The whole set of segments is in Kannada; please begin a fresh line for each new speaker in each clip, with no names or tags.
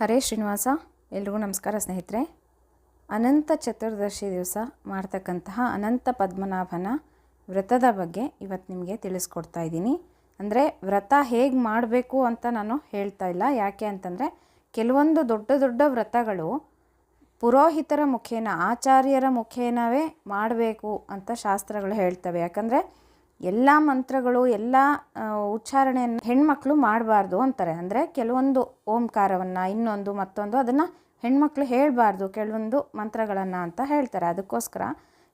ಹರೇ ಶ್ರೀನಿವಾಸ, ಎಲ್ರಿಗೂ ನಮಸ್ಕಾರ ಸ್ನೇಹಿತರೆ. ಅನಂತ ಚತುರ್ದಶಿ ದಿವಸ ಮಾಡ್ತಕ್ಕಂತಹ ಅನಂತ ಪದ್ಮನಾಭನ ವ್ರತದ ಬಗ್ಗೆ ಇವತ್ತು ನಿಮಗೆ ತಿಳಿಸ್ಕೊಡ್ತಾ ಇದ್ದೀನಿ. ಅಂದರೆ ವ್ರತ ಹೇಗೆ ಮಾಡಬೇಕು ಅಂತ ನಾನು ಹೇಳ್ತಾ ಇಲ್ಲ. ಯಾಕೆ ಅಂತಂದರೆ ಕೆಲವೊಂದು ದೊಡ್ಡ ದೊಡ್ಡ ವ್ರತಗಳು ಪುರೋಹಿತರ ಮುಖೇನ, ಆಚಾರ್ಯರ ಮುಖೇನವೇ ಮಾಡಬೇಕು ಅಂತ ಶಾಸ್ತ್ರಗಳು ಹೇಳ್ತವೆ. ಯಾಕಂದರೆ ಎಲ್ಲ ಮಂತ್ರಗಳು, ಎಲ್ಲ ಉಚ್ಚಾರಣೆಯನ್ನು ಹೆಣ್ಮಕ್ಳು ಮಾಡಬಾರ್ದು ಅಂತಾರೆ. ಅಂದರೆ ಕೆಲವೊಂದು ಓಂಕಾರವನ್ನು, ಇನ್ನೊಂದು ಮತ್ತೊಂದು ಅದನ್ನು ಹೆಣ್ಮಕ್ಳು ಹೇಳಬಾರ್ದು, ಕೆಲವೊಂದು ಮಂತ್ರಗಳನ್ನು ಅಂತ ಹೇಳ್ತಾರೆ. ಅದಕ್ಕೋಸ್ಕರ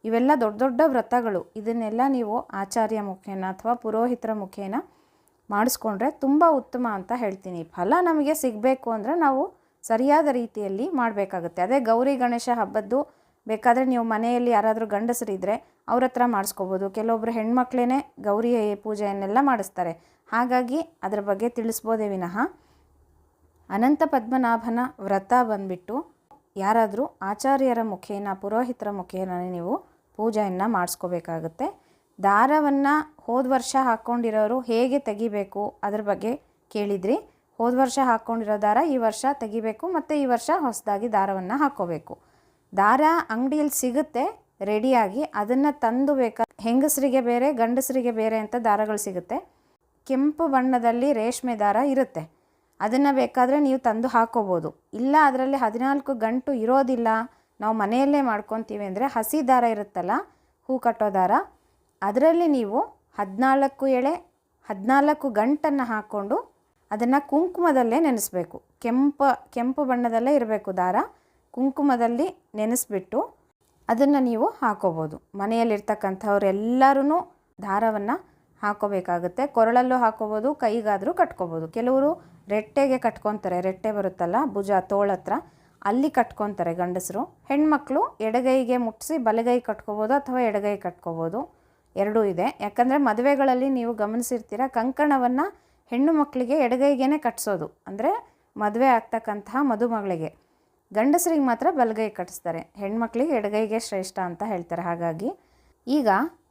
ಇವೆಲ್ಲ ದೊಡ್ಡ ದೊಡ್ಡ ವ್ರತಗಳು. ಇದನ್ನೆಲ್ಲ ನೀವು ಆಚಾರ್ಯ ಮುಖೇನ ಅಥವಾ ಪುರೋಹಿತರ ಮುಖೇನ ಮಾಡಿಸ್ಕೊಂಡ್ರೆ ತುಂಬ ಉತ್ತಮ ಅಂತ ಹೇಳ್ತೀನಿ. ಫಲ ನಮಗೆ ಸಿಗಬೇಕು ಅಂದರೆ ನಾವು ಸರಿಯಾದ ರೀತಿಯಲ್ಲಿ ಮಾಡಬೇಕಾಗುತ್ತೆ. ಅದೇ ಗೌರಿ ಗಣೇಶ ಹಬ್ಬದ್ದು ಬೇಕಾದರೆ ನೀವು ಮನೆಯಲ್ಲಿ ಯಾರಾದರೂ ಗಂಡಸರಿದ್ದರೆ ಅವ್ರ ಹತ್ರ ಮಾಡಿಸ್ಕೋಬೋದು. ಕೆಲವೊಬ್ಬರು ಹೆಣ್ಮಕ್ಳೇ ಗೌರಿ ಪೂಜೆಯನ್ನೆಲ್ಲ ಮಾಡಿಸ್ತಾರೆ. ಹಾಗಾಗಿ ಅದರ ಬಗ್ಗೆ ತಿಳಿಸ್ಬೋದೇ ವಿನಃ. ಅನಂತ ಪದ್ಮನಾಭನ ವ್ರತ ಬಂದ್ಬಿಟ್ಟು ಯಾರಾದರೂ ಆಚಾರ್ಯರ ಮುಖೇನ, ಪುರೋಹಿತರ ಮುಖೇನ ನೀವು ಪೂಜೆಯನ್ನು ಮಾಡಿಸ್ಕೋಬೇಕಾಗುತ್ತೆ. ದಾರವನ್ನು ಹೋದ ವರ್ಷ ಹಾಕ್ಕೊಂಡಿರೋರು ಹೇಗೆ ತೆಗಿಬೇಕು ಅದ್ರ ಬಗ್ಗೆ ಕೇಳಿದ್ರಿ. ಹೋದ ವರ್ಷ ಹಾಕ್ಕೊಂಡಿರೋ ದಾರ ಈ ವರ್ಷ ತೆಗಿಬೇಕು ಮತ್ತು ಈ ವರ್ಷ ಹೊಸದಾಗಿ ದಾರವನ್ನು ಹಾಕ್ಕೋಬೇಕು. ದಾರ ಅಂಗಡಿಯಲ್ಲಿ ಸಿಗುತ್ತೆ, ರೆಡಿಯಾಗಿ ಅದನ್ನು ತಂದು ಬೇಕಾ, ಹೆಂಗಸರಿಗೆ ಬೇರೆ, ಗಂಡಸರಿಗೆ ಬೇರೆ ಅಂತ ದಾರಗಳು ಸಿಗುತ್ತೆ. ಕೆಂಪು ಬಣ್ಣದಲ್ಲಿ ರೇಷ್ಮೆ ದಾರ ಇರುತ್ತೆ. ಅದನ್ನು ಬೇಕಾದರೆ ನೀವು ತಂದು ಹಾಕೋಬೋದು. ಇಲ್ಲ, ಅದರಲ್ಲಿ ಹದಿನಾಲ್ಕು ಗಂಟು ಇರೋದಿಲ್ಲ. ನಾವು ಮನೆಯಲ್ಲೇ ಮಾಡ್ಕೊತೀವಿ ಅಂದರೆ ಹಸಿ ದಾರ ಇರುತ್ತಲ್ಲ, ಹೂ ಕಟ್ಟೋ ದಾರ, ಅದರಲ್ಲಿ ನೀವು ಹದಿನಾಲ್ಕು ಎಳೆ, ಹದಿನಾಲ್ಕು ಗಂಟನ್ನು ಹಾಕ್ಕೊಂಡು ಅದನ್ನು ಕುಂಕುಮದಲ್ಲೇ ನೆನೆಸ್ಬೇಕು. ಕೆಂಪು ಕೆಂಪು ಬಣ್ಣದಲ್ಲೇ ಇರಬೇಕು ದಾರ. ಕುಂಕುಮದಲ್ಲಿ ನೆನೆಸ್ಬಿಟ್ಟು ಅದನ್ನು ನೀವು ಹಾಕೋಬೋದು. ಮನೆಯಲ್ಲಿರ್ತಕ್ಕಂಥವ್ರೆಲ್ಲರೂ ದಾರವನ್ನು ಹಾಕೋಬೇಕಾಗುತ್ತೆ. ಕೊರಳಲ್ಲೂ ಹಾಕೋಬೋದು, ಕೈಗಾದರೂ ಕಟ್ಕೋಬೋದು. ಕೆಲವರು ರೆಟ್ಟೆಗೆ ಕಟ್ಕೊತಾರೆ. ರೆಟ್ಟೆ ಬರುತ್ತಲ್ಲ, ಭುಜ ತೋಳತ್ರ ಅಲ್ಲಿ ಕಟ್ಕೊತಾರೆ ಗಂಡಸರು. ಹೆಣ್ಮಕ್ಳು ಎಡಗೈಗೆ ಮುಟ್ಟಿಸಿ ಬಲಗೈ ಕಟ್ಕೋಬೋದು ಅಥವಾ ಎಡಗೈ ಕಟ್ಕೋಬೋದು. ಎರಡೂ ಇದೆ. ಯಾಕಂದರೆ ಮದುವೆಗಳಲ್ಲಿ ನೀವು ಗಮನಿಸಿರ್ತೀರ, ಕಂಕಣವನ್ನು ಹೆಣ್ಣು ಮಕ್ಕಳಿಗೆ ಎಡಗೈಗೇ ಕಟ್ಸೋದು. ಅಂದರೆ ಮದುವೆ ಆಗ್ತಕ್ಕಂತಹ ಮದುಮಗಳಿಗೆ. ಗಂಡಸರಿಗೆ ಮಾತ್ರ ಬಲಗೈ ಕಟ್ಟಿಸ್ತಾರೆ. ಹೆಣ್ಮಕ್ಳಿಗೆ ಎಡಗೈಗೆ ಶ್ರೇಷ್ಠ ಅಂತ ಹೇಳ್ತಾರೆ. ಹಾಗಾಗಿ ಈಗ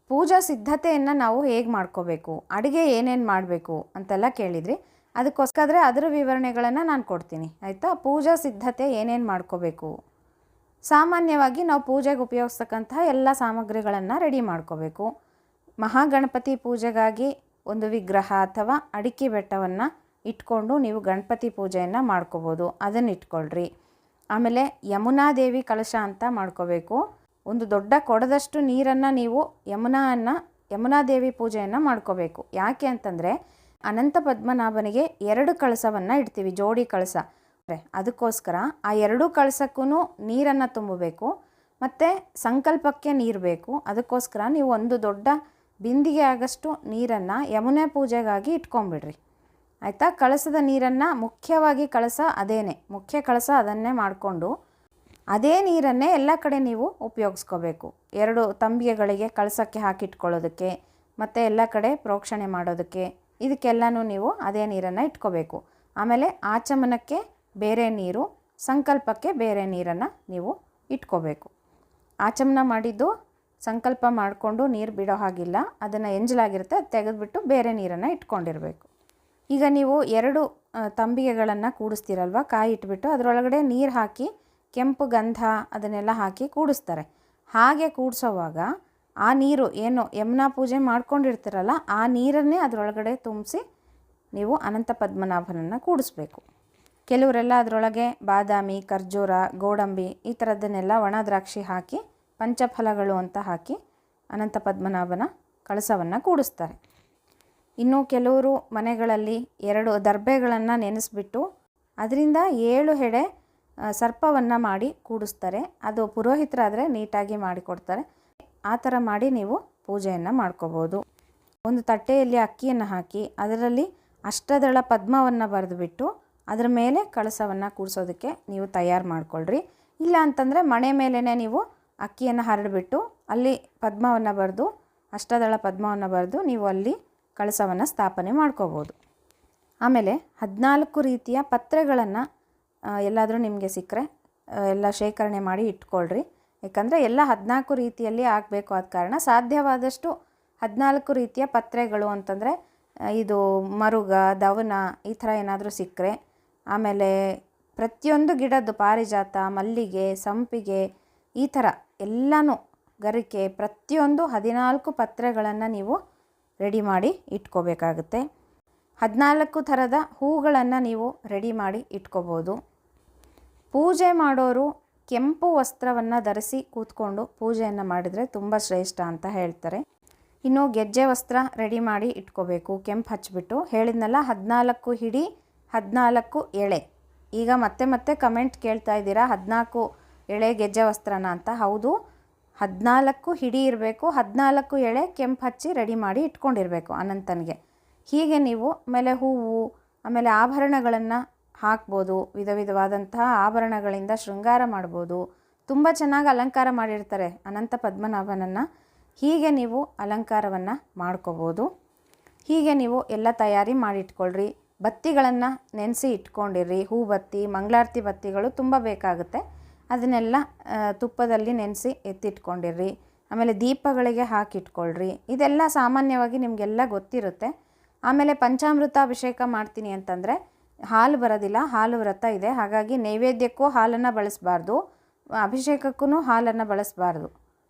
ಪೂಜಾ ಸಿದ್ಧತೆಯನ್ನು ನಾವು ಹೇಗೆ ಮಾಡ್ಕೋಬೇಕು? ಅಡುಗೆ ಏನೇನು ಮಾಡಬೇಕು? ಅಂತೆಲ್ಲ ಕೇಳಿದ್ರಿ. ಅದಕ್ಕೋಸ್ಕರ ಅದರ ವಿವರಣೆಗಳನ್ನು ನಾನು ಕೊಡ್ತೀನಿ. ಆಯಿತಾ? ಪೂಜಾ ಸಿದ್ಧತೆ ಏನೇನು ಮಾಡ್ಕೋಬೇಕು? ಸಾಮಾನ್ಯವಾಗಿ ನಾವು ಪೂಜೆಗೆ ಉಪಯೋಗಿಸ್ತಕ್ಕಂತಹ ಎಲ್ಲ ಸಾಮಗ್ರಿಗಳನ್ನು ರೆಡಿ ಮಾಡ್ಕೋಬೇಕು. ಮಹಾಗಣಪತಿ ಪೂಜೆಗಾಗಿ ಒಂದು ವಿಗ್ರಹ ಅಥವಾ ಅಡಿಕೆ ಬೆಟ್ಟವನ್ನು ಇಟ್ಕೊಂಡು ನೀವು ಗಣಪತಿ ಪೂಜೆಯನ್ನು ಮಾಡ್ಕೋಬೋದು. ಅದನ್ನು ಇಟ್ಕೊಳ್ರಿ. ಆಮೇಲೆ ಯಮುನಾದೇವಿ ಕಳಶ ಅಂತ ಮಾಡ್ಕೋಬೇಕು. ಒಂದು ದೊಡ್ಡ ಕೊಡದಷ್ಟು ನೀರನ್ನು ನೀವು ಯಮುನಾನ ಯಮುನಾದೇವಿ ಪೂಜೆಯನ್ನು ಮಾಡ್ಕೋಬೇಕು. ಯಾಕೆ ಅಂತಂದರೆ ಅನಂತ ಪದ್ಮನಾಭನಿಗೆ ಎರಡು ಕಳಸವನ್ನು ಇಡ್ತೀವಿ, ಜೋಡಿ ಕಳಸ. ಅದಕ್ಕೋಸ್ಕರ ಆ ಎರಡೂ ಕಳಸಕ್ಕೂ ನೀರನ್ನು ತುಂಬಬೇಕು, ಮತ್ತು ಸಂಕಲ್ಪಕ್ಕೆ ನೀರು ಬೇಕು. ಅದಕ್ಕೋಸ್ಕರ ನೀವು ಒಂದು ದೊಡ್ಡ ಬಿಂದಿಗೆ ಆಗಷ್ಟು ನೀರನ್ನು ಯಮುನೆ ಪೂಜೆಗಾಗಿ ಇಟ್ಕೊಂಬಿಡ್ರಿ ಆಯಿತಾ? ಕಳಸದ ನೀರನ್ನು ಮುಖ್ಯವಾಗಿ ಕಳಸ ಅದೇನೆ. ಮುಖ್ಯ ಕಳಸ ಅದನ್ನೇ ಮಾಡಿಕೊಂಡು ಅದೇ ನೀರನ್ನೇ ಎಲ್ಲ ಕಡೆ ನೀವು ಉಪಯೋಗಿಸ್ಕೋಬೇಕು. ಎರಡು ತಂಬಿಗೆಗಳಿಗೆ ಕಳಸಕ್ಕೆ ಹಾಕಿಟ್ಕೊಳ್ಳೋದಕ್ಕೆ, ಮತ್ತು ಎಲ್ಲ ಕಡೆ ಪ್ರೋಕ್ಷಣೆ ಮಾಡೋದಕ್ಕೆ ಇದಕ್ಕೆಲ್ಲನೂ ನೀವು ಅದೇ ನೀರನ್ನು ಇಟ್ಕೋಬೇಕು. ಆಮೇಲೆ ಆಚಮನಕ್ಕೆ ಬೇರೆ ನೀರು, ಸಂಕಲ್ಪಕ್ಕೆ ಬೇರೆ ನೀರನ್ನು ನೀವು ಇಟ್ಕೋಬೇಕು. ಆಚಮನ ಮಾಡಿದ್ದು ಸಂಕಲ್ಪ ಮಾಡಿಕೊಂಡು ನೀರು ಬಿಡೋ ಹಾಗಿಲ್ಲ. ಅದನ್ನು ಎಂಜಲಾಗಿರುತ್ತೆ. ತೆಗೆದುಬಿಟ್ಟು ಬೇರೆ ನೀರನ್ನು ಇಟ್ಕೊಂಡಿರಬೇಕು. ಈಗ ನೀವು ಎರಡು ತಂಬಿಗೆಗಳನ್ನು ಕೂಡಿಸ್ತೀರಲ್ವ? ಕಾಯಿ ಇಟ್ಬಿಟ್ಟು ಅದರೊಳಗಡೆ ನೀರು ಹಾಕಿ, ಕೆಂಪು ಗಂಧ ಅದನ್ನೆಲ್ಲ ಹಾಕಿ ಕೂಡಿಸ್ತಾರೆ. ಹಾಗೆ ಕೂಡಿಸೋವಾಗ ಆ ನೀರು ಏನು ಯಮುನಾ ಪೂಜೆ ಮಾಡ್ಕೊಂಡಿರ್ತೀರಲ್ಲ, ಆ ನೀರನ್ನೇ ಅದರೊಳಗಡೆ ತುಂಬಿಸಿ ನೀವು ಅನಂತ ಪದ್ಮನಾಭನನ್ನು ಕೂಡಿಸ್ಬೇಕು. ಕೆಲವರೆಲ್ಲ ಅದರೊಳಗೆ ಬಾದಾಮಿ, ಖರ್ಜೂರ, ಗೋಡಂಬಿ ಈ ಥರದ್ದನ್ನೆಲ್ಲ ಒಣ ದ್ರಾಕ್ಷಿ ಹಾಕಿ, ಪಂಚಫಲಗಳು ಅಂತ ಹಾಕಿ ಅನಂತ ಪದ್ಮನಾಭನ ಕಳಸವನ್ನು ಕೂಡಿಸ್ತಾರೆ. ಇನ್ನು ಕೆಲವರು ಮನೆಗಳಲ್ಲಿ ಎರಡು ದರ್ಬೆಗಳನ್ನು ನೆನೆಸ್ಬಿಟ್ಟು ಅದರಿಂದ ಏಳು ಹೆಡೆ ಸರ್ಪವನ್ನು ಮಾಡಿ ಕೂಡಿಸ್ತಾರೆ. ಅದು ಪುರೋಹಿತರಾದರೆ ನೀಟಾಗಿ ಮಾಡಿಕೊಡ್ತಾರೆ. ಆ ಥರ ಮಾಡಿ ನೀವು ಪೂಜೆಯನ್ನು ಮಾಡ್ಕೋಬೋದು. ಒಂದು ತಟ್ಟೆಯಲ್ಲಿ ಅಕ್ಕಿಯನ್ನು ಹಾಕಿ ಅದರಲ್ಲಿ ಅಷ್ಟದಳ ಪದ್ಮವನ್ನು ಬರೆದುಬಿಟ್ಟು ಅದರ ಮೇಲೆ ಕಳಸವನ್ನು ಕೂಡಿಸೋದಕ್ಕೆ ನೀವು ತಯಾರು ಮಾಡಿಕೊಳ್ಳ್ರಿ ಇಲ್ಲ ಅಂತಂದರೆ ಮಣೆ ಮೇಲೇ ನೀವು ಅಕ್ಕಿಯನ್ನು ಹರಡಿಬಿಟ್ಟು ಅಲ್ಲಿ ಪದ್ಮವನ್ನು ಬರೆದು, ಅಷ್ಟದಳ ಪದ್ಮವನ್ನು ಬರೆದು ನೀವು ಅಲ್ಲಿ ಕಳಸವನ್ನು ಸ್ಥಾಪನೆ ಮಾಡ್ಕೋಬೋದು. ಆಮೇಲೆ ಹದಿನಾಲ್ಕು ರೀತಿಯ ಪತ್ರೆಗಳನ್ನು ಎಲ್ಲಾದರೂ ನಿಮಗೆ ಸಿಕ್ಕರೆ ಎಲ್ಲ ಶೇಖರಣೆ ಮಾಡಿ ಇಟ್ಕೊಳ್ರಿ. ಯಾಕಂದರೆ ಎಲ್ಲ ಹದಿನಾಲ್ಕು ರೀತಿಯಲ್ಲಿ ಆಗಬೇಕು ಆದ ಕಾರಣ ಸಾಧ್ಯವಾದಷ್ಟು ಹದಿನಾಲ್ಕು ರೀತಿಯ ಪತ್ರೆಗಳು ಅಂತಂದರೆ ಇದು ಮರುಗ, ದವನ, ಈ ಥರ ಏನಾದರೂ ಸಿಕ್ಕರೆ. ಆಮೇಲೆ ಪ್ರತಿಯೊಂದು ಗಿಡದ್ದು ಪಾರಿಜಾತ, ಮಲ್ಲಿಗೆ, ಸಂಪಿಗೆ, ಈ ಥರ ಎಲ್ಲನೂ, ಗರಿಕೆ, ಪ್ರತಿಯೊಂದು ಹದಿನಾಲ್ಕು ಪತ್ರೆಗಳನ್ನು ನೀವು ರೆಡಿ ಮಾಡಿ ಇಟ್ಕೋಬೇಕಾಗುತ್ತೆ. ಹದಿನಾಲ್ಕು ಥರದ ಹೂಗಳನ್ನು ನೀವು ರೆಡಿ ಮಾಡಿ ಇಟ್ಕೋಬೋದು. ಪೂಜೆ ಮಾಡೋರು ಕೆಂಪು ವಸ್ತ್ರವನ್ನು ಧರಿಸಿ ಕೂತ್ಕೊಂಡು ಪೂಜೆಯನ್ನು ಮಾಡಿದರೆ ತುಂಬ ಶ್ರೇಷ್ಠ ಅಂತ ಹೇಳ್ತಾರೆ. ಇನ್ನು ಗೆಜ್ಜೆ ವಸ್ತ್ರ ರೆಡಿ ಮಾಡಿ ಇಟ್ಕೋಬೇಕು. ಕೆಂಪು ಹಚ್ಚಿಬಿಟ್ಟು ಹೇಳಿದ್ನಲ್ಲ, ಹದಿನಾಲ್ಕು ಹಿಡಿ, ಹದಿನಾಲ್ಕು ಎಳೆ. ಈಗ ಮತ್ತೆ ಮತ್ತೆ ಕಮೆಂಟ್ ಕೇಳ್ತಾ ಇದ್ದೀರಾ, ಹದಿನಾಲ್ಕು ಎಳೆ ಗೆಜ್ಜೆ ವಸ್ತ್ರನ ಅಂತ? ಹೌದು ಹದಿನಾಲ್ಕು ಹಿಡಿ ಇರಬೇಕು, ಹದಿನಾಲ್ಕು ಎಳೆ ಕೆಂಪು ಹಚ್ಚಿ ರೆಡಿ ಮಾಡಿ ಇಟ್ಕೊಂಡಿರಬೇಕು ಅನಂತನಿಗೆ. ಹೀಗೆ ನೀವು ಆಮೇಲೆ ಹೂವು, ಆಮೇಲೆ ಆಭರಣಗಳನ್ನು ಹಾಕ್ಬೋದು, ವಿಧ ವಿಧವಾದಂತಹ ಆಭರಣಗಳಿಂದ ಶೃಂಗಾರ ಮಾಡ್ಬೋದು. ತುಂಬ ಚೆನ್ನಾಗಿ ಅಲಂಕಾರ ಮಾಡಿರ್ತಾರೆ ಅನಂತ ಪದ್ಮನಾಭನನ್ನು. ಹೀಗೆ ನೀವು ಅಲಂಕಾರವನ್ನು ಮಾಡ್ಕೋಬೋದು. ಹೀಗೆ ನೀವು ಎಲ್ಲ ತಯಾರಿ ಮಾಡಿಟ್ಕೊಳ್ರಿ. ಬತ್ತಿಗಳನ್ನು ನೆನೆಸಿ ಇಟ್ಕೊಂಡಿರ್ರಿ. ಹೂ ಬತ್ತಿ ಮಂಗಳಾರತಿ ಬತ್ತಿಗಳು ತುಂಬ ಬೇಕಾಗುತ್ತೆ. ಅದನ್ನೆಲ್ಲ ತುಪ್ಪದಲ್ಲಿ ನೆನೆಸಿ ಎತ್ತಿಟ್ಕೊಂಡಿರ್ರಿ. ಆಮೇಲೆ ದೀಪಗಳಿಗೆ ಹಾಕಿಟ್ಕೊಳ್ರಿ. ಇದೆಲ್ಲ ಸಾಮಾನ್ಯವಾಗಿ ನಿಮಗೆಲ್ಲ ಗೊತ್ತಿರುತ್ತೆ. ಆಮೇಲೆ ಪಂಚಾಮೃತ ಅಭಿಷೇಕ ಮಾಡ್ತೀನಿ ಅಂತಂದರೆ, ಹಾಲು ಬರೋದಿಲ್ಲ, ಹಾಲು ವ್ರತ ಇದೆ. ಹಾಗಾಗಿ ನೈವೇದ್ಯಕ್ಕೂ ಹಾಲನ್ನು ಬಳಸಬಾರ್ದು. ಅಭಿಷೇಕಕ್ಕೂ ಹಾಲನ್ನು ಬಳಸಬಾರ್ದು.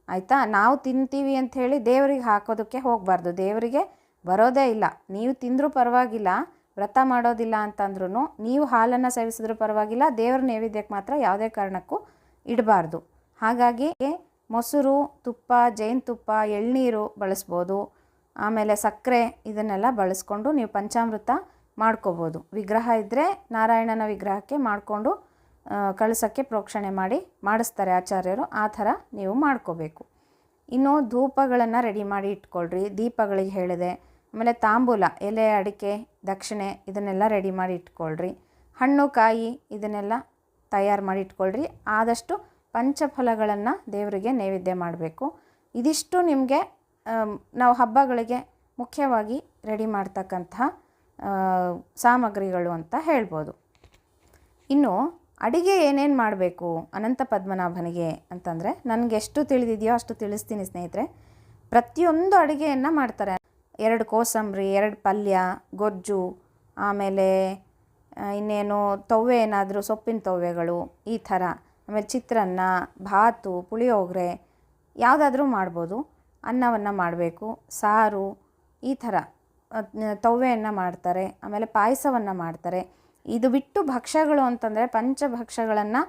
ಆಯಿತಾ? ನಾವು ತಿಂತೀವಿ ಅಂಥೇಳಿ ದೇವರಿಗೆ ಹಾಕೋದಕ್ಕೆ ಹೋಗಬಾರ್ದು. ದೇವರಿಗೆ ಬರೋದೇ ಇಲ್ಲ. ನೀವು ತಿಂದರೂ ಪರವಾಗಿಲ್ಲ. ವ್ರತ ಮಾಡೋದಿಲ್ಲ ಅಂತಂದ್ರೂ ನೀವು ಹಾಲನ್ನು ಸೇವಿಸಿದ್ರೂ ಪರವಾಗಿಲ್ಲ, ದೇವರ ನೈವೇದ್ಯಕ್ಕೆ ಮಾತ್ರ ಯಾವುದೇ ಕಾರಣಕ್ಕೂ ಇಡಬಾರ್ದು. ಹಾಗಾಗಿ ಮೊಸರು, ತುಪ್ಪ ಜೇನುತುಪ್ಪ ಎಳ್ನೀರು ಬಳಸ್ಬೋದು. ಆಮೇಲೆ ಸಕ್ಕರೆ ಇದನ್ನೆಲ್ಲ ಬಳಸ್ಕೊಂಡು ನೀವು ಪಂಚಾಮೃತ ಮಾಡ್ಕೋಬೋದು. ವಿಗ್ರಹ ಇದ್ದರೆ ನಾರಾಯಣನ ವಿಗ್ರಹಕ್ಕೆ ಮಾಡಿಕೊಂಡು ಕಳಸಕ್ಕೆ ಪ್ರೋಕ್ಷಣೆ ಮಾಡಿ ಮಾಡಿಸ್ತಾರೆ ಆಚಾರ್ಯರು, ಆ ಥರ ನೀವು ಮಾಡ್ಕೋಬೇಕು. ಇನ್ನು ಧೂಪಗಳನ್ನು ರೆಡಿ ಮಾಡಿ ಇಟ್ಕೊಳ್ರಿ. ದೀಪಗಳಿಗೆ ಹೇಳಿದೆ ಆಮೇಲೆ ತಾಂಬೂಲ, ಎಲೆ, ಅಡಿಕೆ, ದಕ್ಷಿಣೆ ಇದನ್ನೆಲ್ಲ ರೆಡಿ ಮಾಡಿ ಇಟ್ಕೊಳ್ರಿ. ಹಣ್ಣು, ಕಾಯಿ ಇದನ್ನೆಲ್ಲ ತಯಾರು ಮಾಡಿ ಇಟ್ಕೊಳ್ರಿ. ಆದಷ್ಟು ಪಂಚಫಲಗಳನ್ನು ದೇವರಿಗೆ ನೈವೇದ್ಯ ಮಾಡಬೇಕು. ಇದಿಷ್ಟು ನಿಮಗೆ ನಾವು ಹಬ್ಬಗಳಿಗೆ ಮುಖ್ಯವಾಗಿ ರೆಡಿ ಮಾಡ್ತಕ್ಕಂತಹ ಸಾಮಗ್ರಿಗಳು ಅಂತ ಹೇಳ್ಬೋದು. ಇನ್ನು ಅಡಿಗೆ ಏನೇನು ಮಾಡಬೇಕು ಅನಂತ ಪದ್ಮನಾಭನಿಗೆ ಅಂತಂದರೆ, ನನಗೆ ಎಷ್ಟು ತಿಳಿದಿದೆಯೋ ಅಷ್ಟು ತಿಳಿಸ್ತೀನಿ ಸ್ನೇಹಿತರೆ. ಪ್ರತಿಯೊಂದು ಅಡುಗೆಯನ್ನು ಮಾಡ್ತಾರೆ. ಎರಡು ಕೋಸಂಬರಿ, ಎರಡು ಪಲ್ಯ, ಗೊಜ್ಜು, ಆಮೇಲೆ ಇನ್ನೇನು ತವ್ವೆ ಏನಾದರೂ ಸೊಪ್ಪಿನ ತವ್ವೆಗಳು ಈ ಥರ. ಆಮೇಲೆ ಚಿತ್ರಾನ್ನ, ಭಾತು, ಪುಳಿಯೋಗರೆ ಯಾವುದಾದ್ರೂ ಮಾಡ್ಬೋದು. ಅನ್ನವನ್ನು ಮಾಡಬೇಕು. ಸಾರು ಈ ಥರ. ತವ್ವೆಯನ್ನು ಮಾಡ್ತಾರೆ. ಆಮೇಲೆ ಪಾಯಸವನ್ನು ಮಾಡ್ತಾರೆ. ಇದು ಬಿಟ್ಟು ಭಕ್ಷ್ಯಗಳು ಅಂತಂದರೆ ಪಂಚಭಕ್ಷ್ಯಗಳನ್ನು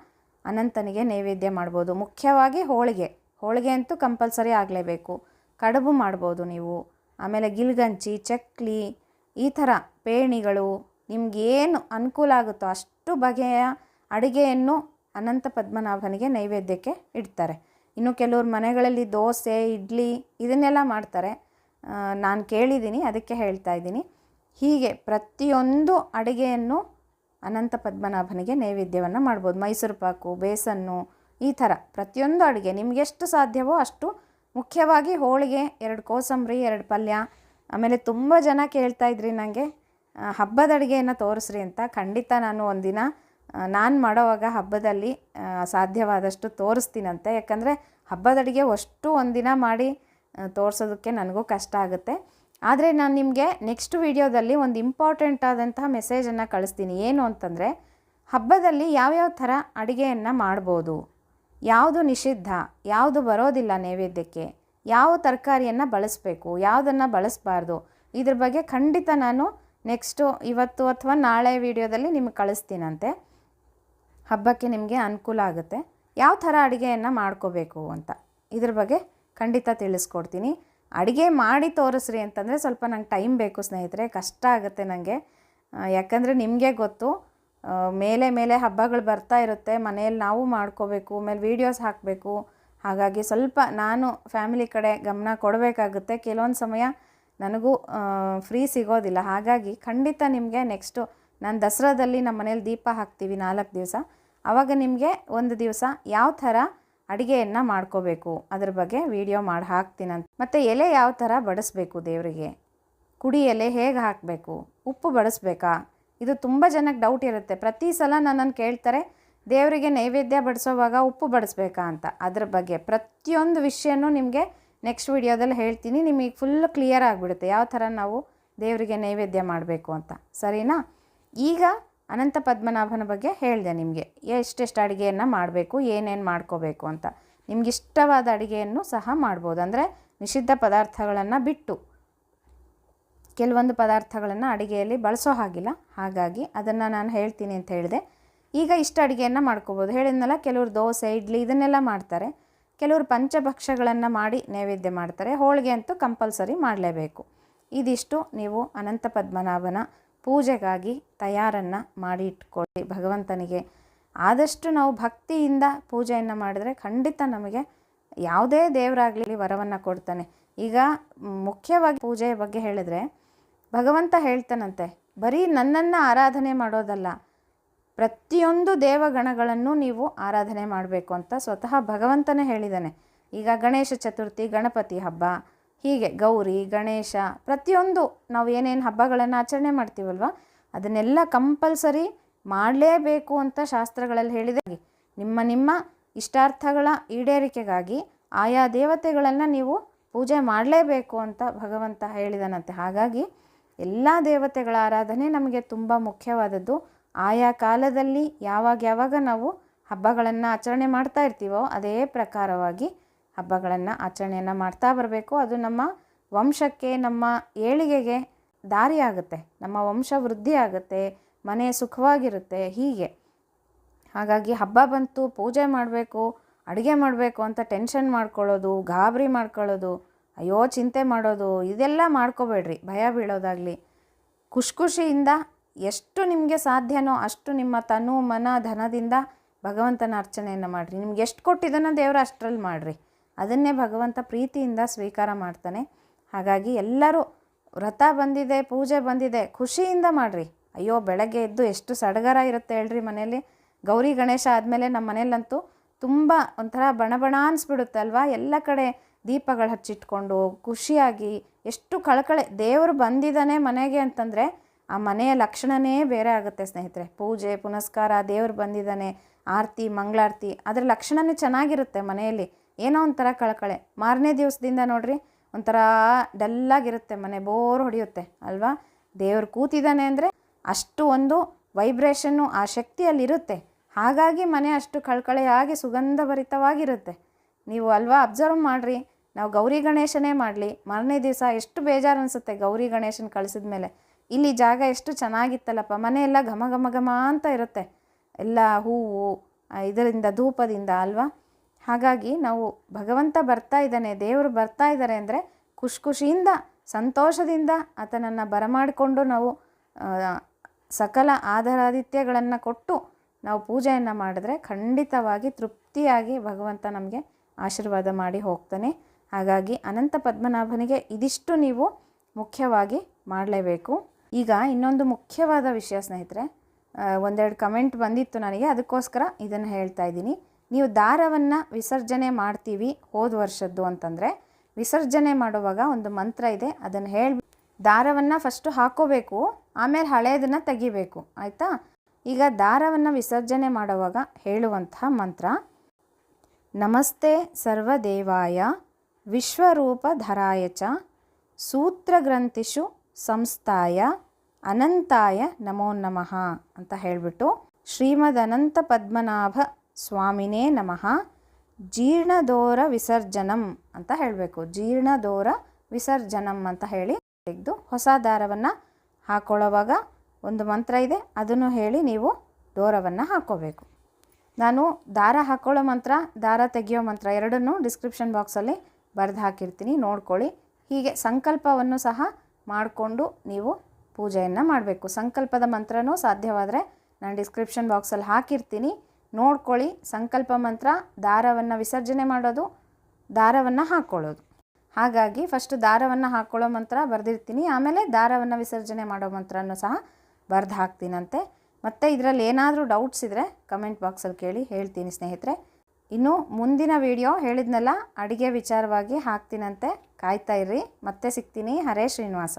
ಅನಂತನಿಗೆ ನೈವೇದ್ಯ ಮಾಡ್ಬೋದು. ಮುಖ್ಯವಾಗಿ ಹೋಳಿಗೆ. ಹೋಳಿಗೆ ಅಂತೂ ಕಂಪಲ್ಸರಿ ಆಗಲೇಬೇಕು. ಕಡುಬು ಮಾಡ್ಬೋದು ನೀವು. ಆಮೇಲೆ ಗಿಲ್ಗಂಚಿ, ಚಕ್ಲಿ ಈ ಥರ ಪೇಣಿಗಳು ನಿಮಗೇನು ಅನುಕೂಲ ಆಗುತ್ತೋ ಅಷ್ಟು ಬಗೆಯ ಅಡುಗೆಯನ್ನು ಅನಂತ ಪದ್ಮನಾಭನಿಗೆ ನೈವೇದ್ಯಕ್ಕೆ ಇಡ್ತಾರೆ. ಇನ್ನು ಕೆಲವ್ರ ಮನೆಗಳಲ್ಲಿ ದೋಸೆ, ಇಡ್ಲಿ ಇದನ್ನೆಲ್ಲ ಮಾಡ್ತಾರೆ. ನಾನು ಕೇಳಿದ್ದೀನಿ, ಅದಕ್ಕೆ ಹೇಳ್ತಾ ಇದ್ದೀನಿ. ಹೀಗೆ ಪ್ರತಿಯೊಂದು ಅಡುಗೆಯನ್ನು ಅನಂತ ಪದ್ಮನಾಭನಿಗೆ ನೈವೇದ್ಯವನ್ನು ಮಾಡ್ಬೋದು. ಮೈಸೂರು ಪಾಕು, ಬೇಸನ್ನು ಈ ಥರ ಪ್ರತಿಯೊಂದು ಅಡುಗೆ ನಿಮಗೆಷ್ಟು ಸಾಧ್ಯವೋ ಅಷ್ಟು ಮುಖ್ಯವಾಗಿ ಹೋಳಿಗೆ, ಎರಡು ಕೋಸಂಬರಿ, ಎರಡು ಪಲ್ಯ. ಆಮೇಲೆ ತುಂಬ ಜನ ಕೇಳ್ತಾ ಇದ್ರಿ ನನಗೆ ಹಬ್ಬದ ಅಡುಗೆಯನ್ನು ತೋರಿಸ್ರಿ ಅಂತ. ಖಂಡಿತ ನಾನು ಒಂದಿನ ನಾನು ಮಾಡೋವಾಗ ಹಬ್ಬದಲ್ಲಿ ಸಾಧ್ಯವಾದಷ್ಟು ತೋರಿಸ್ತೀನಂತೆ. ಯಾಕಂದರೆ ಹಬ್ಬದ ಅಡುಗೆ ಅಷ್ಟು ಒಂದಿನ ಮಾಡಿ ತೋರಿಸೋದಕ್ಕೆ ನನಗೂ ಕಷ್ಟ ಆಗುತ್ತೆ. ಆದರೆ ನಾನು ನಿಮಗೆ ನೆಕ್ಸ್ಟ್ ವಿಡಿಯೋದಲ್ಲಿ ಒಂದು ಇಂಪಾರ್ಟೆಂಟ್ ಆದಂತಹ ಮೆಸೇಜನ್ನು ಕಳಿಸ್ತೀನಿ. ಏನು ಅಂತಂದರೆ, ಹಬ್ಬದಲ್ಲಿ ಯಾವ್ಯಾವ ಥರ ಅಡುಗೆಯನ್ನು ಮಾಡ್ಬೋದು? ಯಾವುದು ನಿಷಿದ್ಧ, ಯಾವುದು ಬರೋದಿಲ್ಲ ನೈವೇದ್ಯಕ್ಕೆ, ಯಾವ ತರಕಾರಿಯನ್ನು ಬಳಸಬೇಕು, ಯಾವುದನ್ನು ಬಳಸಬಾರ್ದು, ಇದ್ರ ಬಗ್ಗೆ ಖಂಡಿತ ನಾನು ನೆಕ್ಸ್ಟು ಇವತ್ತು ಅಥವಾ ನಾಳೆ ವಿಡಿಯೋದಲ್ಲಿ ನಿಮಗೆ ಕಳಿಸ್ತೀನಂತೆ. ಹಬ್ಬಕ್ಕೆ ನಿಮಗೆ ಅನುಕೂಲ ಆಗುತ್ತೆ. ಯಾವ ಥರ ಅಡುಗೆಯನ್ನು ಮಾಡ್ಕೋಬೇಕು ಅಂತ ಇದ್ರ ಬಗ್ಗೆ ಖಂಡಿತ ತಿಳಿಸ್ಕೊಡ್ತೀನಿ. ಅಡುಗೆ ಮಾಡಿ ತೋರಿಸ್ರಿ ಅಂತಂದರೆ ಸ್ವಲ್ಪ ನಂಗೆ ಟೈಮ್ ಬೇಕು ಸ್ನೇಹಿತರೆ, ಕಷ್ಟ ಆಗುತ್ತೆ ನನಗೆ ಯಾಕಂದರೆ ನಿಮಗೆ ಗೊತ್ತು ಮೇಲೆ ಮೇಲೆ ಹಬ್ಬಗಳು ಬರ್ತಾ ಇರುತ್ತೆ. ಮನೆಯಲ್ಲಿ ನಾವು ಮಾಡ್ಕೋಬೇಕು ಆಮೇಲೆ ವೀಡಿಯೋಸ್ ಹಾಕಬೇಕು. ಹಾಗಾಗಿ ಸ್ವಲ್ಪ ನಾನು ಫ್ಯಾಮಿಲಿ ಕಡೆ ಗಮನ ಕೊಡಬೇಕಾಗುತ್ತೆ. ಕೆಲವೊಂದು ಸಮಯ ನನಗೂ ಫ್ರೀ ಸಿಗೋದಿಲ್ಲ. ಹಾಗಾಗಿ ಖಂಡಿತ ನಿಮಗೆ ನೆಕ್ಸ್ಟು ನಾನು ದಸರಾದಲ್ಲಿ ನಮ್ಮ ಮನೇಲಿ ದೀಪ ಹಾಕ್ತೀವಿ ನಾಲ್ಕು ದಿವಸ. ಆವಾಗ ನಿಮಗೆ ಒಂದು ದಿವಸ ಯಾವ ಥರ ಅಡುಗೆಯನ್ನು ಮಾಡ್ಕೋಬೇಕು? ಅದ್ರ ಬಗ್ಗೆ ವಿಡಿಯೋ ಮಾಡಿ ಹಾಕ್ತೀನಂತ ಮತ್ತು ಎಲೆ ಯಾವ ಥರ ಬಡಿಸ್ಬೇಕು ದೇವರಿಗೆ? ಕುಡಿ ಎಲೆ ಹೇಗೆ ಹಾಕಬೇಕು? ಉಪ್ಪು ಬಡಿಸ್ಬೇಕಾ? ಇದು ತುಂಬ ಜನಕ್ಕೆ ಡೌಟ್ ಇರುತ್ತೆ. ಪ್ರತಿ ಸಲ ನನ್ನನ್ನು ಕೇಳ್ತಾರೆ, ದೇವರಿಗೆ ನೈವೇದ್ಯ ಬಡಿಸೋವಾಗ ಉಪ್ಪು ಬಡಿಸ್ಬೇಕಾ ಅಂತ. ಅದ್ರ ಬಗ್ಗೆ ಪ್ರತಿಯೊಂದು ವಿಷಯನೂ ನಿಮಗೆ ನೆಕ್ಸ್ಟ್ ವಿಡಿಯೋದಲ್ಲಿ ಹೇಳ್ತೀನಿ. ನಿಮಗೆ ಫುಲ್ ಕ್ಲಿಯರ್ ಆಗಿಬಿಡುತ್ತೆ. ಯಾವ ಥರ ನಾವು ದೇವರಿಗೆ ನೈವೇದ್ಯ ಮಾಡಬೇಕು ಅಂತ. ಸರಿನಾ? ಈಗ ಅನಂತ ಪದ್ಮನಾಭನ ಬಗ್ಗೆ ಹೇಳಿದೆ ನಿಮಗೆ. ಎಷ್ಟೆಷ್ಟು ಅಡುಗೆಯನ್ನು ಮಾಡಬೇಕು, ಏನೇನು ಮಾಡ್ಕೋಬೇಕು ಅಂತ. ನಿಮ್ಗೆ ಇಷ್ಟವಾದ ಅಡುಗೆಯನ್ನು ಸಹ ಮಾಡ್ಬೋದು. ಅಂದರೆ ನಿಷಿದ್ಧ ಪದಾರ್ಥಗಳನ್ನು ಬಿಟ್ಟು ಕೆಲವೊಂದು ಪದಾರ್ಥಗಳನ್ನು ಅಡುಗೆಯಲ್ಲಿ ಬಳಸೋ ಹಾಗಿಲ್ಲ. ಹಾಗಾಗಿ ಅದನ್ನು ನಾನು ಹೇಳ್ತೀನಿ ಅಂತ ಹೇಳಿದೆ. ಈಗ ಇಷ್ಟು ಅಡುಗೆಯನ್ನು ಮಾಡ್ಕೋಬೋದು. ಹೇಳಿದ್ನಲ್ಲ, ಕೆಲವರು ದೋಸೆ, ಇಡ್ಲಿ ಇದನ್ನೆಲ್ಲ ಮಾಡ್ತಾರೆ. ಕೆಲವರು ಪಂಚಭಕ್ಷಗಳನ್ನು ಮಾಡಿ ನೈವೇದ್ಯ ಮಾಡ್ತಾರೆ. ಹೋಳಿಗೆ ಅಂತೂ ಕಂಪಲ್ಸರಿ ಮಾಡಲೇಬೇಕು. ಇದಿಷ್ಟು. ನೀವು ಅನಂತ ಪದ್ಮನಾಭನ ಪೂಜೆಗಾಗಿ ತಯಾರನ್ನು ಮಾಡಿ ಇಟ್ಕೊಳ್ಳಿ. ಭಗವಂತನಿಗೆ ಆದಷ್ಟು ನಾವು ಭಕ್ತಿಯಿಂದ ಪೂಜೆಯನ್ನು ಮಾಡಿದ್ರೆ ಖಂಡಿತ ನಮಗೆ ಯಾವುದೇ ದೇವರಾಗಲಿ ವರವನ್ನು ಕೊಡ್ತಾನೆ. ಈಗ ಮುಖ್ಯವಾಗಿ ಪೂಜೆಯ ಬಗ್ಗೆ ಹೇಳಿದ್ರೆ ಭಗವಂತ ಹೇಳ್ತಾನಂತೆ, ಬರೀ ನನ್ನನ್ನು ಆರಾಧನೆ ಮಾಡೋದಲ್ಲ, ಪ್ರತಿಯೊಂದು ದೇವಗಣಗಳನ್ನು ನೀವು ಆರಾಧನೆ ಮಾಡಬೇಕು ಅಂತ ಸ್ವತಃ ಭಗವಂತನೇ ಹೇಳಿದ್ದಾನೆ ಈಗ ಗಣೇಶ ಚತುರ್ಥಿ, ಗಣಪತಿ ಹಬ್ಬ, ಹೀಗೆ ಗೌರಿ, ಗಣೇಶ, ಪ್ರತಿಯೊಂದು ನಾವು ಏನೇನು ಹಬ್ಬಗಳನ್ನು ಆಚರಣೆ ಮಾಡ್ತೀವಲ್ವ, ಅದನ್ನೆಲ್ಲ ಕಂಪಲ್ಸರಿ ಮಾಡಲೇಬೇಕು ಅಂತ ಶಾಸ್ತ್ರಗಳಲ್ಲಿ ಹೇಳಿದೆ. ನಿಮ್ಮ ನಿಮ್ಮ ಇಷ್ಟಾರ್ಥಗಳ ಈಡೇರಿಕೆಗಾಗಿ ಆಯಾ ದೇವತೆಗಳನ್ನು ನೀವು ಪೂಜೆ ಮಾಡಲೇಬೇಕು ಅಂತ ಭಗವಂತ ಹೇಳಿದನಂತೆ. ಹಾಗಾಗಿ ಎಲ್ಲ ದೇವತೆಗಳ ಆರಾಧನೆ ನಮಗೆ ತುಂಬ ಮುಖ್ಯವಾದದ್ದು. ಆಯಾ ಕಾಲದಲ್ಲಿ ಯಾವಾಗ ಯಾವಾಗ ನಾವು ಹಬ್ಬಗಳನ್ನು ಆಚರಣೆ ಮಾಡ್ತಾ ಇರ್ತೀವೋ ಅದೇ ಪ್ರಕಾರವಾಗಿ ಹಬ್ಬಗಳನ್ನು ಆಚರಣೆಯನ್ನು ಮಾಡ್ತಾ ಬರಬೇಕು. ಅದು ನಮ್ಮ ವಂಶಕ್ಕೆ, ನಮ್ಮ ಏಳಿಗೆಗೆ ದಾರಿ ಆಗುತ್ತೆ ನಮ್ಮ ವಂಶ ವೃದ್ಧಿ ಆಗುತ್ತೆ, ಮನೆ ಸುಖವಾಗಿರುತ್ತೆ ಹೀಗೆ. ಹಾಗಾಗಿ ಹಬ್ಬ ಬಂತು, ಪೂಜೆ ಮಾಡಬೇಕು, ಅಡುಗೆ ಮಾಡಬೇಕು ಅಂತ ಟೆನ್ಷನ್ ಮಾಡ್ಕೊಳ್ಳೋದು, ಗಾಬರಿ ಮಾಡ್ಕೊಳ್ಳೋದು ಅಯ್ಯೋ, ಚಿಂತೆ ಮಾಡೋದು, ಇದೆಲ್ಲ ಮಾಡ್ಕೋಬೇಡ್ರಿ. ಭಯ ಬೀಳೋದಾಗಲಿ. ಖುಷಿ ಖುಷಿಯಿಂದ ಎಷ್ಟು ನಿಮಗೆ ಸಾಧ್ಯನೋ ಅಷ್ಟು ನಿಮ್ಮ ತನು, ಮನ, ಧನದಿಂದ ಭಗವಂತನ ಅರ್ಚನೆಯನ್ನು ಮಾಡಿರಿ. ನಿಮ್ಗೆ ಎಷ್ಟು ಕೊಟ್ಟಿದ್ದಾನೋ ದೇವರ ಅಷ್ಟರಲ್ಲಿ ಮಾಡಿರಿ. ಅದನ್ನೇ ಭಗವಂತ ಪ್ರೀತಿಯಿಂದ ಸ್ವೀಕಾರ ಮಾಡ್ತಾನೆ. ಹಾಗಾಗಿ ಎಲ್ಲರೂ ವ್ರತ ಬಂದಿದೆ, ಪೂಜೆ ಬಂದಿದೆ, ಖುಷಿಯಿಂದ ಮಾಡಿರಿ. ಅಯ್ಯೋ, ಬೆಳಗ್ಗೆ ಎದ್ದು ಎಷ್ಟು ಸಡಗರ ಇರುತ್ತೆ ಹೇಳ್ರಿ ಮನೇಲಿ ಗೌರಿ ಗಣೇಶ ಆದಮೇಲೆ ನಮ್ಮ ಮನೇಲಂತೂ ತುಂಬ ಒಂಥರ ಬಣ ಬಣ ಅಲ್ವಾ ಎಲ್ಲ ಕಡೆ ದೀಪಗಳು ಹಚ್ಚಿಟ್ಕೊಂಡು ಖುಷಿಯಾಗಿ ಎಷ್ಟು ಕಳಕಳೆ. ದೇವರು ಬಂದಿದ್ದಾನೆ ಮನೆಗೆ ಅಂತಂದರೆ ಆ ಮನೆಯ ಲಕ್ಷಣವೇ ಬೇರೆ ಆಗುತ್ತೆ ಸ್ನೇಹಿತರೆ. ಪೂಜೆ, ಪುನಸ್ಕಾರ, ದೇವರು ಬಂದಿದ್ದಾನೆ, ಆರತಿ, ಮಂಗಳಾರತಿ, ಅದರ ಲಕ್ಷಣವೇ ಚೆನ್ನಾಗಿರುತ್ತೆ ಮನೆಯಲ್ಲಿ. ಏನೋ ಒಂಥರ ಕಳಕಳೆ. ಮಾರನೇ ದಿವಸದಿಂದ ನೋಡ್ರಿ, ಒಂಥರ ಡಲ್ಲಾಗಿರುತ್ತೆ, ಮನೆ ಬೋರ್ ಹೊಡೆಯುತ್ತೆ, ಅಲ್ವಾ? ದೇವರು ಕೂತಿದ್ದಾನೆ ಅಂದರೆ ಅಷ್ಟು ಒಂದು ವೈಬ್ರೇಷನ್ನು ಆ ಶಕ್ತಿಯಲ್ಲಿರುತ್ತೆ. ಹಾಗಾಗಿ ಮನೆ ಅಷ್ಟು ಕಳ್ಕಳೆಯಾಗಿ ಸುಗಂಧಭರಿತವಾಗಿರುತ್ತೆ. ನೀವು ಅಲ್ವಾ ಅಬ್ಸರ್ವ್ ಮಾಡಿರಿ. ನಾವು ಗೌರಿ ಗಣೇಶನೇ ಮಾಡಲಿ, ಮಾರನೇ ದಿವಸ ಎಷ್ಟು ಬೇಜಾರು ಅನಿಸುತ್ತೆ ಗೌರಿ ಗಣೇಶನ ಕಳಿಸಿದ ಮೇಲೆ. ಇಲ್ಲಿ ಜಾಗ ಎಷ್ಟು ಚೆನ್ನಾಗಿತ್ತಲ್ಲಪ್ಪ, ಮನೆಯೆಲ್ಲ ಘಮ ಘಮ ಘಮ ಅಂತ ಇರುತ್ತೆ. ಎಲ್ಲ ಹೂವು ಇದರಿಂದ ಧೂಪದಿಂದ ಅಲ್ವಾ? ಹಾಗಾಗಿ ನಾವು ಭಗವಂತ ಬರ್ತಾ ಇದ್ದಾನೆ, ದೇವರು ಬರ್ತಾ ಇದ್ದಾರೆ ಅಂದರೆ ಖುಷಿ ಖುಷಿಯಿಂದ ಸಂತೋಷದಿಂದ ಆತನನ್ನು ಬರಮಾಡಿಕೊಂಡು ನಾವು ಸಕಲ ಆಧಾರಾದಿತ್ಯಗಳನ್ನು ಕೊಟ್ಟು ನಾವು ಪೂಜೆಯನ್ನು ಮಾಡಿದ್ರೆ ಖಂಡಿತವಾಗಿ ತೃಪ್ತಿಯಾಗಿ ಭಗವಂತ ನಮಗೆ ಆಶೀರ್ವಾದ ಮಾಡಿ ಹೋಗ್ತಾನೆ. ಹಾಗಾಗಿ ಅನಂತ ಪದ್ಮನಾಭನಿಗೆ ಇದಿಷ್ಟು ನೀವು ಮುಖ್ಯವಾಗಿ ಮಾಡಲೇಬೇಕು. ಈಗ ಇನ್ನೊಂದು ಮುಖ್ಯವಾದ ವಿಷಯ ಸ್ನೇಹಿತರೆ ಒಂದೆರಡು ಕಮೆಂಟ್ ಬಂದಿತ್ತು ನನಗೆ, ಅದಕ್ಕೋಸ್ಕರ ಇದನ್ನು ಹೇಳ್ತಾ ಇದ್ದೀನಿ. ನೀವು ದಾರವನ್ನು ವಿಸರ್ಜನೆ ಮಾಡ್ತೀವಿ ಹೋದ ವರ್ಷದ್ದು ಅಂತಂದರೆ, ವಿಸರ್ಜನೆ ಮಾಡುವಾಗ ಒಂದು ಮಂತ್ರ ಇದೆ, ಅದನ್ನು ಹೇಳಿ ದಾರವನ್ನು ಫಸ್ಟು ಹಾಕೋಬೇಕು, ಆಮೇಲೆ ಹಳೆಯದನ್ನು ತೆಗಿಬೇಕು, ಆಯಿತಾ? ಈಗ ದಾರವನ್ನು ವಿಸರ್ಜನೆ ಮಾಡುವಾಗ ಹೇಳುವಂತಹ ಮಂತ್ರ, ನಮಸ್ತೆ ಸರ್ವದೇವಾಯ ವಿಶ್ವರೂಪಧರಾಯ ಚ ಸೂತ್ರಗ್ರಂಥಿಷು ಸಂಸ್ಥಾಯ ಅನಂತಾಯ ನಮೋ ನಮಃ ಅಂತ ಹೇಳಿಬಿಟ್ಟು ಶ್ರೀಮದ್ ಅನಂತ ಪದ್ಮನಾಭ ಸ್ವಾಮಿನೇ ನಮಃ. ಜೀರ್ಣದೋರ ವಿಸರ್ಜನಂ ಅಂತ ಹೇಳಬೇಕು. ಜೀರ್ಣದೋರ ವಿಸರ್ಜನಂ ಅಂತ ಹೇಳಿ ತೆಗೆದು ಹೊಸ ದಾರವನ್ನು ಹಾಕೊಳ್ಳೋವಾಗ ಒಂದು ಮಂತ್ರ ಇದೆ. ಅದನ್ನು ಹೇಳಿ ನೀವು ದೋರವನ್ನು ಹಾಕ್ಕೋಬೇಕು. ನಾನು ದಾರ ಹಾಕ್ಕೊಳ್ಳೋ ಮಂತ್ರ, ದಾರ ತೆಗೆಯೋ ಮಂತ್ರ ಎರಡನ್ನೂ ಡಿಸ್ಕ್ರಿಪ್ಷನ್ ಬಾಕ್ಸಲ್ಲಿ ಬರೆದು ಹಾಕಿರ್ತೀನಿ, ನೋಡ್ಕೊಳ್ಳಿ. ಹೀಗೆ ಸಂಕಲ್ಪವನ್ನು ಸಹ ಮಾಡಿಕೊಂಡು ನೀವು ಪೂಜೆಯನ್ನು ಮಾಡಬೇಕು. ಸಂಕಲ್ಪದ ಮಂತ್ರನೂ ಸಾಧ್ಯವಾದರೆ ನಾನು ಡಿಸ್ಕ್ರಿಪ್ಷನ್ ಬಾಕ್ಸಲ್ಲಿ ಹಾಕಿರ್ತೀನಿ. ನೋಡ್ಕೊಳ್ಳಿ, ಸಂಕಲ್ಪ ಮಂತ್ರ, ದಾರವನ್ನು ವಿಸರ್ಜನೆ ಮಾಡೋದು, ದಾರವನ್ನು ಹಾಕ್ಕೊಳ್ಳೋದು ಹಾಗಾಗಿ ಫಸ್ಟ್ ದಾರವನ್ನು ಹಾಕ್ಕೊಳ್ಳೋ ಮಂತ್ರ ಬರೆದಿರ್ತೀನಿ. ಆಮೇಲೆ ದಾರವನ್ನು ವಿಸರ್ಜನೆ ಮಾಡೋ ಮಂತ್ರನೂ ಸಹ ಬರೆದು ಹಾಕ್ತೀನಂತೆ. ಮತ್ತು ಇದರಲ್ಲಿ ಏನಾದರೂ ಡೌಟ್ಸ್ ಇದ್ದರೆ ಕಮೆಂಟ್ ಬಾಕ್ಸಲ್ಲಿ ಕೇಳಿ ಹೇಳ್ತೀನಿ ಸ್ನೇಹಿತರೆ. ಇನ್ನು ಮುಂದಿನ ವಿಡಿಯೋ ಹೇಳಿದ್ನಲ್ಲ ಅಡುಗೆ ವಿಚಾರವಾಗಿ ಹಾಕ್ತೀನಂತೆ. ಕಾಯ್ತಾ ಇರ್ರಿ. ಮತ್ತೆ ಸಿಗ್ತೀನಿ. ಹರೇ ಶ್ರೀನಿವಾಸ.